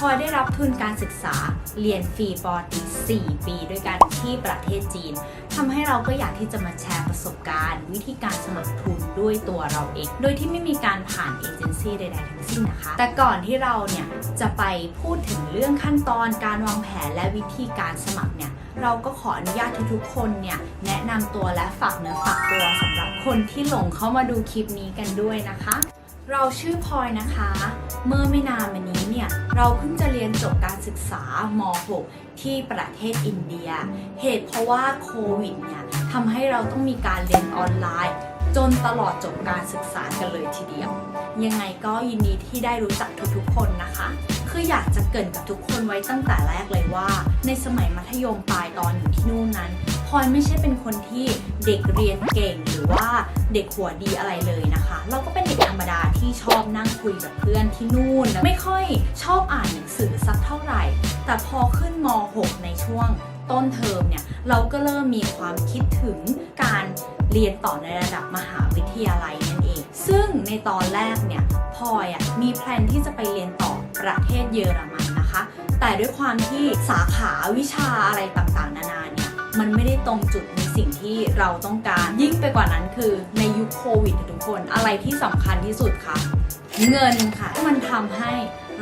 พลอยได้รับทุนการศึกษาเรียนฟรีปอตรี4 ปีด้วยกันที่ประเทศจีนทำให้เราก็อยากที่จะมาแชร์ประสบการณ์ วิธีการสมัครทุนด้วยตัวเราเอง โดยที่ไม่มีการผ่านเอเจนซี่ใดๆทั้งสิ้นนะคะ แต่ก่อนที่เราเนี่ยจะไปพูดถึงเรื่องขั้นตอนการวางแผนและวิธีการสมัครเนี่ยเราก็ขออนุญาตทุกๆคนเนี่ยแนะนำตัวและฝากเนื้อฝากตัวสำหรับคนที่หลงเข้ามาดูคลิปนี้กันด้วยนะคะ เราชื่อพลอยนะคะ เมื่อไม่นานมานี้เนี่ย เราเพิ่งจะเรียนจบการศึกษาม6ที่ประเทศอินเดีย เหตุเพราะว่าโควิดเนี่ยทำให้เราต้องมีการเรียนออนไลน์ จนตลอดจบการศึกษากันเลยทีเดียว ยังไงก็ยินดีที่ได้รู้จักทุกๆคนนะคะ คือยากจะเกรินกับทุกคนไว้ตั้งแต่แรกเลยว่า ในสมัยมัธยมปลายตอนอยู่ที่นู่นนั้นพลอยไม่ใช่เป็นคนที่เด็กเรียนเก่งหรือว่าเด็กหัวดีอะไรเลยนะคะ เราก็เป็นเด็กธรรมดาที่ชอบนั่งคุยกับเพื่อนที่นู่นไม่ค่อยชอบอ่านหนังสือสักเท่าไหร่ แต่พอขึ้นม .6 ในช่วงต้นเทอมเนี่ยเราก็เริ่มมีความคิดถึงการเรียนต่อในระดับมหาวิทยาลัยนั่นเอง ซึ่งในตอนแรกเนี่ยพลอยอะมีแพลนที่จะไปเรียนต่อประเทศเยอรมันนะคะ แต่ด้วยความที่สาขาวิชาอะไรต่างๆ นานาเนี่ยมันไม่ได้ตรงจุดในสิ่งที่เราต้องการ ยิ่งไปกว่านั้นคือในยุคโควิดทุกคนอะไรที่สำคัญที่สุดคะเงินค่ะมันทำให้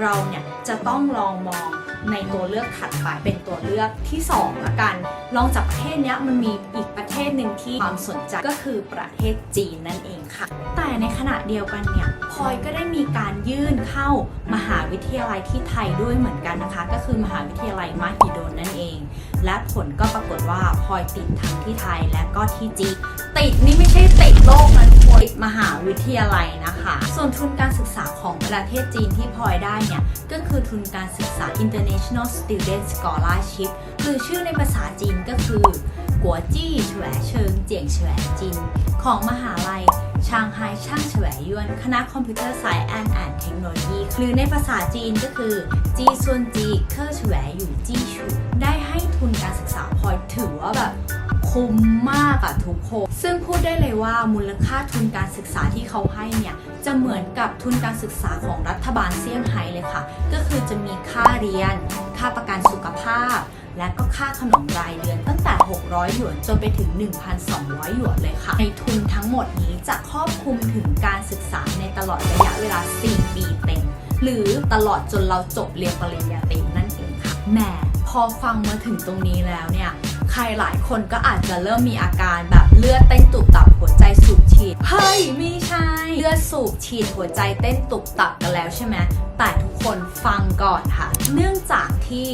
เราเนี่ยจะต้องลองมอง ในตัวเลือกถัดไปเป็นตัวเลือกที่2ละกัน ลองจากประเทศเนี้ยมันมีอีกประเทศหนึ่งที่ความสนใจก็คือประเทศจีนนั่นเองค่ะ แต่ในขณะเดียวกันเนี่ยพลอยก็ได้มีการยื่นเข้ามหาวิทยาลัยที่ไทยด้วยเหมือนกันนะคะ ก็คือมหาวิทยาลัยมหิดลนั่นเอง และผลก็ปรากฏว่าพลอยติดทั้งที่ไทยและก็ที่จีนติดนี่ไม่ใช่ติดโลกนะ ทุกคนติดมหาวิทยาลัยนะคะ ส่วนทุนการศึกษาของประเทศจีนที่พลอยได้เนี่ย ก็คือทุนการศึกษา International Student Scholarship หรือชื่อในภาษาจีนก็คือกัวจี้แฉวเชิงเจียงแฉวจิน ของมหาลัยชางไฮช่างแฉวยวน คณะคอมพิวเตอร์ไซน์แอนแอนเทคโนโลยีหรือในภาษาจีนก็คือ จีซุนจีเคอร์แฉวอยู่จี้ชูได้ให้ทุนการศึกษาพลอยถือว่าแบบ คุ้มมากอะทุกคน ซึ่งพูดได้เลยว่ามูลค่าทุนการศึกษาที่เขาให้เนี่ย จะเหมือนกับทุนการศึกษาของรัฐบาลเซี่ยงไฮ้เลยค่ะ ก็คือจะมีค่าเรียน ค่าประกันสุขภาพ และก็ค่าขนมรายเดือนตั้งแต่ 600 หยวนจนไปถึง 1,200 หยวนเลยค่ะ ในทุนทั้งหมดนี้จะครอบคลุมถึงการศึกษาในตลอดระยะเวลา 4 ปีเต็ม หรือตลอดจนเราจบเรียนปริญญาตรีนั่นเองค่ะแหมพอฟังมาถึงตรงนี้แล้วเนี่ย ใครหลายคนก็อาจจะเริ่มมีอาการแบบเลือดเต้นตุบตับหัวใจสูบฉีด เฮ้ยไม่ใช่ เลือดสูบฉีดหัวใจเต้นตุบตับกันแล้วใช่ไหมแต่ทุกคนฟังก่อนค่ะ เนื่องจากที่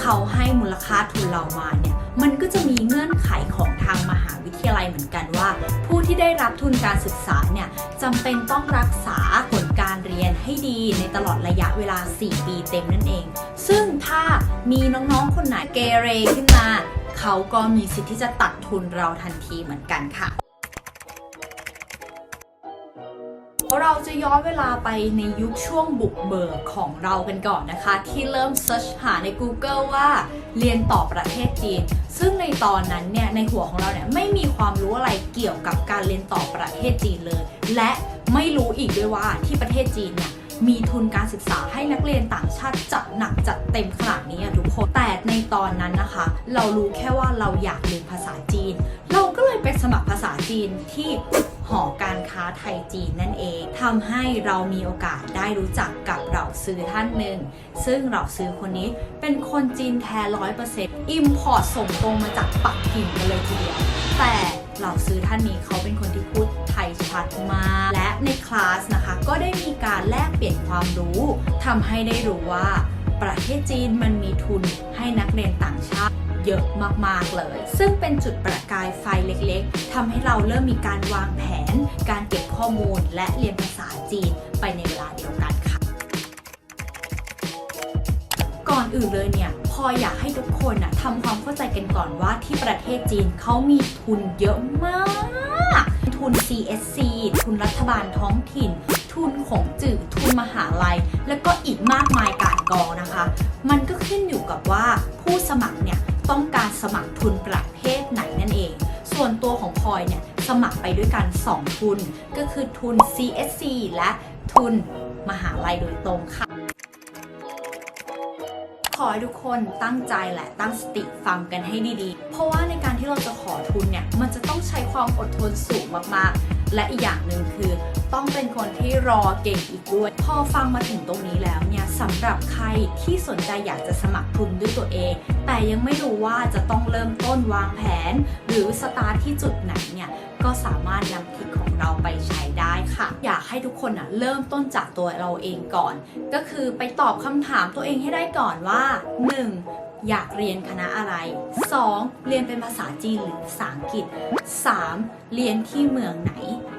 เขาให้มูลค่าทุนเรามาเนี่ยมันก็จะมีเงื่อนไขของทางมหาวิทยาลัยเหมือนกันว่า ผู้ที่ได้รับทุนการศึกษาเนี่ยจำเป็นต้องรักษาผลการเรียนให้ดีในตลอดระยะเวลา 4 ปีเต็มนั่นเอง ซึ่งถ้ามีน้องๆ คนไหนเกเรขึ้นมา เขาก็มีสิทธิ์ที่จะตัดทุนเราทันทีเหมือนกันค่ะเราจะย้อนเวลาไปในยุคช่วงบุกเบิกของเรากันก่อนนะคะ ที่เริ่มเซิร์ชหาใน Google ว่าเรียนต่อประเทศจีน ซึ่งในตอนนั้นเนี่ยในหัวของเราเนี่ยไม่มีความรู้อะไรเกี่ยวกับการเรียนต่อประเทศจีนเลย และไม่รู้อีกด้วยว่าที่ประเทศจีนเนี่ย มีทุนการศึกษาให้นักเรียนต่างชาติจัดหนักจัดเต็มขนาดนี้อะทุกคน แต่ในตอนนั้นนะคะ เรารู้แค่ว่าเราอยากเรียนภาษาจีน เราก็เลยไปสมัครภาษาจีนที่หอการค้าไทยจีนนั่นเองทำให้เรามีโอกาสได้รู้จักกับเราซื้อท่านหนึ่ง ซึ่งเราซื้อคนนี้เป็นคนจีนแท้ร้อยเปอร์เซ็นต์อิมพอร์ตส่งตรงมาจากปักกิ่งกันเลยทีเดียว แต่เราซื้อท่านนี้เขาเป็นคนที่พูด ชัดมาก และในคลาสนะคะก็ได้มีการแลกเปลี่ยนความรู้ทำให้ได้รู้ว่า ประเทศจีนมันมีทุนให้นักเรียนต่างชาติเยอะมากๆเลย ซึ่งเป็นจุดประกายไฟเล็กๆ ทำให้เราเริ่มมีการวางแผน การเก็บข้อมูลและเรียนภาษาจีนไปในเวลาเดียวกันค่ะ ก่อนอื่นเลยเนี่ยพออยากให้ทุกคนนะทำความเข้าใจกันก่อนว่าที่ประเทศจีนเขามีทุนเยอะมาก ทุน CSC ทุนรัฐบาลท้องถิ่น ทุนของจื่อทุนมหาลัย แล้วก็อีกมากมายการกองนะคะ มันก็ขึ้นอยู่กับว่าผู้สมัครเนี่ยต้องการสมัครทุนประเภทไหนนั่นเอง ส่วนตัวของพลอยเนี่ยสมัครไปด้วยกัน 2 ทุน ก็คือทุน CSC และทุนมหาลัยโดยตรงค่ะ ขอให้ทุกคนตั้งใจและตั้งสติฟังกันให้ดีๆ เพราะว่าในการที่เราจะขอทุนเนี่ย มันจะต้องใช้ความอดทนสูงมากๆ และอีกอย่างหนึ่งคือ ต้องเป็นคนที่รอเก่งอีกด้วย พอฟังมาถึงตรงนี้แล้วเนี่ยสำหรับใครที่สนใจอยากจะสมัครทุนด้วยตัวเอง แต่ยังไม่รู้ว่าจะต้องเริ่มต้นวางแผน หรือสตาร์ทที่จุดไหนเนี่ยก็สามารถนำทริค ของเราไปใช้ได้ค่ะ อยากให้ทุกคนอะเริ่มต้นจากตัวเราเองก่อน ก็คือไปตอบคำถามตัวเองให้ได้ก่อนว่า 1. อยากเรียนคณะอะไร 2. เรียนเป็นภาษาจีนหรือภาษาอังกฤษ 3. เรียนที่เมืองไหน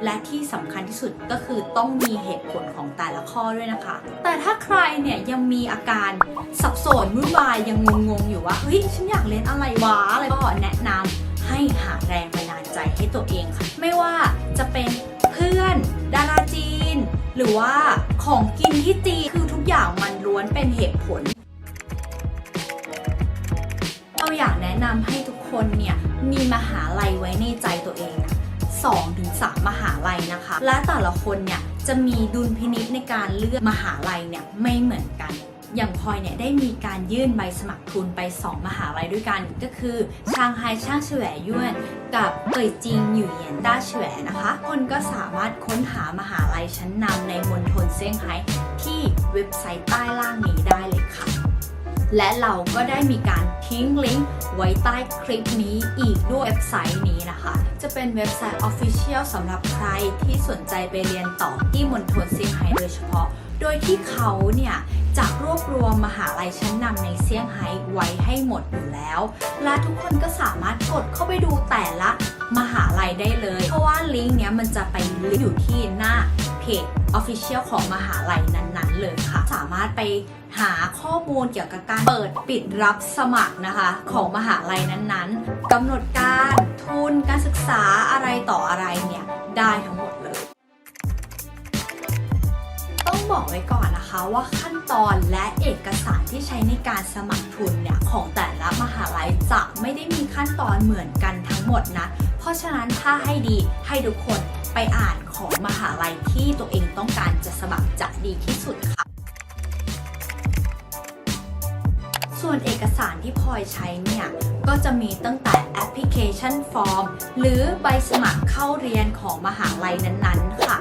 และที่สำคัญที่สุดก็คือต้องมีเหตุผลของแต่ละข้อด้วยนะคะ แต่ถ้าใครเนี่ยยังมีอาการสับสนวุ่นวายยังงงๆอยู่ว่า เฮ้ย ฉันอยากเรียนอะไรวะ อะไรก็แนะนำให้หาแรงบันดาล ใจให้ตัวเองค่ะ ไม่ว่าจะเป็นเพื่อนดาราจีน หรือว่าของกินที่จีนคือทุกอย่างมันล้วนเป็นเหตุผล เราอยากแนะนำให้ทุกคนเนี่ยมีมหาลัยไว้ในใจตัวเอง2ถึง3มหาลัยนะคะ และแต่ละคนเนี่ยจะมีดุลพินิจในการเลือกมหาลัยเนี่ยไม่เหมือนกัน อย่างพลอยเนี่ยได้มีการยื่นใบสมัครทุนไป 2 มหาลัยด้วยกัน ก็คือชางไฮช่างเฉวยยวนกับเป่ยจิงหยู่เยียนต้าเฉวยนะคะ คนก็สามารถค้นหามหาลัยชั้นนำในมณฑลเซี่ยงไฮ้ที่เว็บไซต์ใต้ล่างนี้ได้เลยค่ะและเราก็ได้มีการทิ้งลิงก์ไว้ใต้คลิปนี้อีกด้วยเว็บไซต์นี้นะคะ จะเป็นเว็บไซต์ Official สำหรับใครที่สนใจไปเรียนต่อที่มณฑลเซี่ยงไฮ้โดยเฉพาะ โดยที่เขาเนี่ยจะรวบรวมมหาลัยชั้นนำในเซี่ยงไฮ้ไว้ให้หมดอยู่แล้ว และทุกคนก็สามารถกดเข้าไปดูแต่ละมหาลัยได้เลย เพราะว่าลิงก์เนี้ยมันจะไปลิงก์อยู่ที่หน้าเพจ Official ของมหาลัยนั้นๆ เลยค่ะ สามารถไปหาข้อมูลเกี่ยวกับการเปิดปิดรับสมัครนะคะ ของมหาลัยนั้นๆกำหนดการทุนการศึกษาอะไรต่ออะไรเนี่ยได้ทั้งหมด บอกไว้ก่อนนะคะว่าขั้นตอนและเอกสารที่ใช้ในการสมัครทุนเนี่ยของแต่ละมหาลัยจะไม่ได้มีขั้นตอนเหมือนกันทั้งหมดนะ เพราะฉะนั้นถ้าให้ดีให้ทุกคนไปอ่านของมหาลัยที่ตัวเองต้องการจะสมัครจะดีที่สุดค่ะส่วนเอกสารที่พลอยใช้เนี่ย ก็จะมีตั้งแต่แอปพลิเคชันฟอร์ม หรือใบสมัครเข้าเรียนของมหาลัยนั้นๆ ค่ะ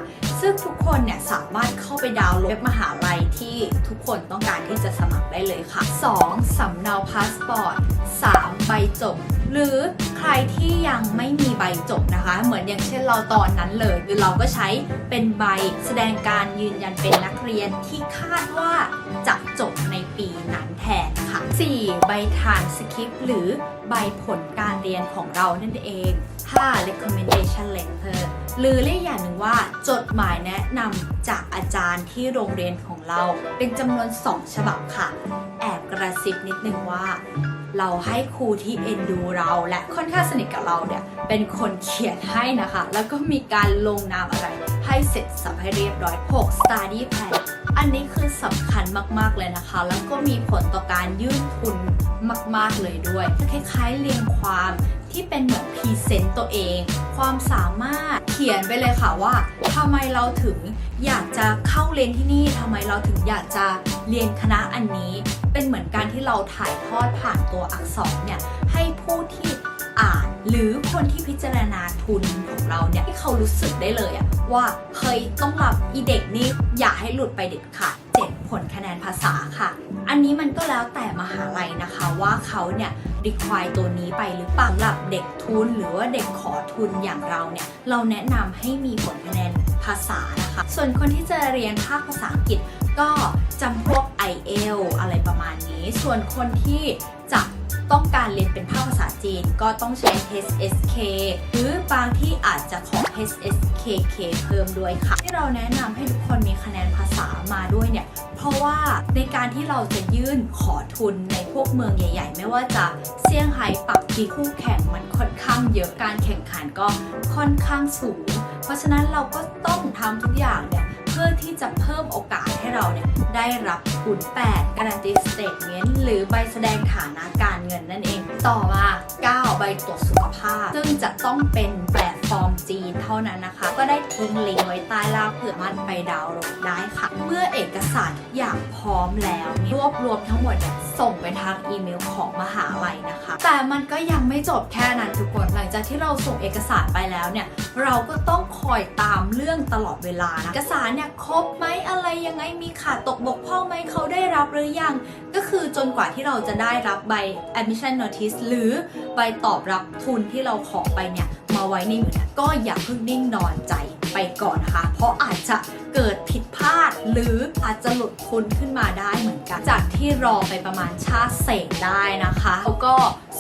ซึ่งทุกคนเนี่ยสามารถเข้าไปดาวน์โหลดมหาลัยที่ทุกคนต้องการที่จะสมัครได้เลยค่ะ 2. สำเนาพาสปอร์ต 3. ใบจบ หรือใครที่ยังไม่มีใบจบนะคะ เหมือนอย่างเช่นเราตอนนั้นเลยหรือเราก็ใช้เป็นใบแสดงการยืนยันเป็นนักเรียนที่คาดว่าจะจบในปีนั้นแทนค่ะ 4. ใบทานสคริปหรือใบผลการเรียนของเรานั่นเอง 5. recommendation letter หรือเรียกอย่างหนึ่งว่าจดหมายแนะนำจากอาจารย์ที่โรงเรียนของเรา เป็นจำนวน 2 ฉบับค่ะ แอบกระซิบนิดนึงว่า เราให้ครูที่เอ็นดูเราและค่อนข้างสนิทกับเราเนี่ย เป็นคนเขียนให้นะคะ แล้วก็มีการลงนามอะไร ให้เสร็จสับให้เรียบร้อย 6 study plan อันนี้คือสำคัญมากๆเลยนะคะ แล้วก็มีผลต่อการยื่นทุนมาก ๆ เลยด้วยคล้ายๆเรียงความ ที่เป็นเหมือนพรีเซนต์ตัวเอง ความสามารถเขียนไปเลยค่ะว่าทำไมเราถึงอยากจะเข้าเรียนที่นี่ทำไมเราถึงอยากจะเรียนคณะอันนี้ เป็นเหมือนการที่เราถ่ายทอดผ่านตัวอักษรเนี่ยให้ผู้ที่อ่านหรือคนที่พิจารณาทุนของเราเนี่ยให้เขารู้สึกได้เลยอะว่าเฮ้ยต้องรับอีเด็กนี่อย่าให้หลุดไปเด็ดขาดเจ็ดผลคะแนนภาษาค่ะ อันนี้มันก็แล้วแต่มหาลัยนะคะว่าเขาเนี่ยรีควายตัวนี้ไปหรือเปล่าสำหรับเด็กทุนหรือว่าเด็กขอทุนอย่างเราเนี่ยเราแนะนำให้มีผลคะแนนภาษานะคะ ส่วนคนที่จะเรียนภาคภาษาอังกฤษก็จำพวก i อเอะไรประมาณนี้ ส่วนคนที่ ต้องการเรียนเป็นภาคภาษาจีนก็ต้องใช้ HSK หรือบางที่อาจจะขอ HSKK เพิ่มด้วยค่ะ ที่เราแนะนำให้ทุกคนมีคะแนนภาษามาด้วยเนี่ย เพราะว่าในการที่เราจะยื่นขอทุนในพวกเมืองใหญ่ ๆ ไม่ว่าจะเซี่ยงไฮ้ปักกิ่งคู่แข่งมันค่อนข้างเยอะการแข่งขันก็ค่อนข้างสูง เพราะฉะนั้นเราก็ต้องทำทุกอย่างเนี่ยเพื่อที่จะเพิ่มโอกาสให้เราเนี่ยได้รับทุน8การันตีสเตทเมนต์หรือใบแสดงฐานะการเงินนั่นเอง ต่อมา 9 ใบตรวจสุขภาพ ซึ่งจะต้องเป็นแปลตฟอร์มจีนเท่านั้นนะคะ ก็ได้ทิ้งลิงก์ไว้ใต้ล่างเผื่อมันไปดาวน์โหลดได้ค่ะ เมื่อเอกสารทุกอย่างพร้อมแล้วรวบรวมทั้งหมดเนี่ยส่งไปทางอีเมลของมหาลัยนะคะ แต่มันก็ยังไม่จบแค่นั้นทุกคนหลังจากที่เราส่งเอกสารไปแล้วเนี่ยเราก็ต้องคอยตามเรื่องตลอดเวลานะเอกสารเนี่ยครบไหมอะไรยังไงมีขาดตกบกพร่องไหมเขาได้รับหรือยัง ก็คือจนกว่าที่เราจะได้รับใบ admission notice หรือใบตอบรับทุนที่เราขอไปเนี่ยมาไว้ในมือก็อย่าเพิ่งนิ่งนอนใจไปก่อนนะคะ เพราะอาจจะเกิดผิดพลาด หรืออาจจะหลุดทุนขึ้นมาได้เหมือนกัน จากที่รอไปประมาณชาติเศษได้นะคะแล้วก็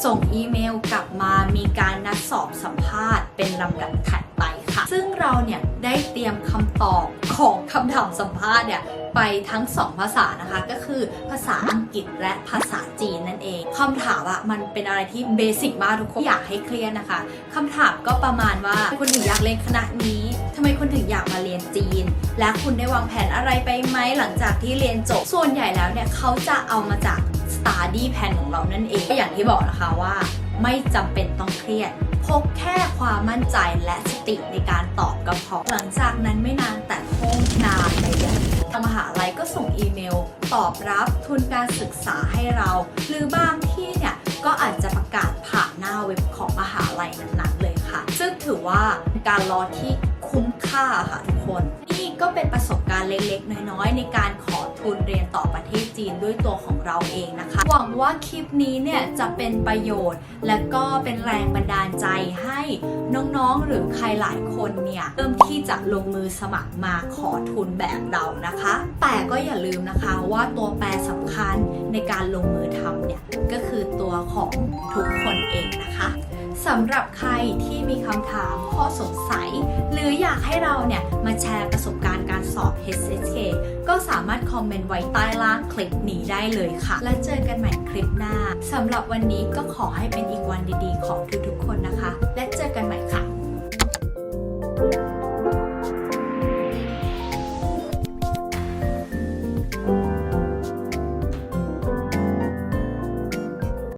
ส่งอีเมลกลับมามีการนัดสอบสัมภาษณ์เป็นลำดับถัดไป ค่ะ ซึ่งเราเนี่ยได้เตรียมคำตอบของคำถามสัมภาษณ์เนี่ยไปทั้ง 2 ภาษานะคะ ก็คือภาษาอังกฤษและภาษาจีนนั่นเองคำถามอะมันเป็นอะไรที่เบสิกมากทุกคนอยากให้เคลียร์นะคะคำถามก็ประมาณว่าคุณถึงอยากเรียนคณะนี้ทำไมคุณถึงอยากมาเรียนจีน และคุณได้วางแผนอะไรไปไหมหลังจากที่เรียนจบส่วนใหญ่แล้วเนี่ยเขาจะเอามาจาก study plan ของเรานั่นเองก็อย่างที่บอกนะคะว่า ไม่จำเป็นต้องเครียด พกแค่ความมั่นใจและสติในการตอบก็พาะหลังจากนั้นไม่นานแต่คงนานเลยเนี่ยทางมหาลัยก็ส่งอีเมล ตอบรับทุนการศึกษาให้เรา หรือบางที่เนี่ยก็อาจจะประกาศผ่านหน้าเว็บของมหาลัยนั้นๆเลยค่ะ ซึ่งถือว่าการรอที่คุ้มค่าค่ะทุกคน นี่ก็เป็นประสบการณ์เล็กๆ น้อยๆ ในการขอทุนเรียนต่อประเทศจีนด้วยตัวของเราเองนะคะ หวังว่าคลิปนี้เนี่ยจะเป็นประโยชน์ และก็เป็นแรงบันดาลใจให้น้องๆ หรือใครหลายคนเนี่ยเริ่มที่จะลงมือสมัครมาขอทุนแบบเรานะคะ แต่ก็อย่าลืมนะคะว่าตัวแปรสำคัญในการลงมือทำเนี่ยก็คือตัวของทุกคนเองนะคะ สำหรับใครที่มีคำถามข้อสงสัย หรืออยากให้เราเนี่ยมาแชร์ประสบการณ์การสอบ HSK ก็สามารถคอมเมนต์ไว้ใต้ล่างคลิปนี้ได้เลยค่ะ และเจอกันใหม่คลิปหน้าสำหรับวันนี้ก็ขอให้เป็นอีกวันดีๆ ของทุกๆคนนะคะ และเจอกันใหม่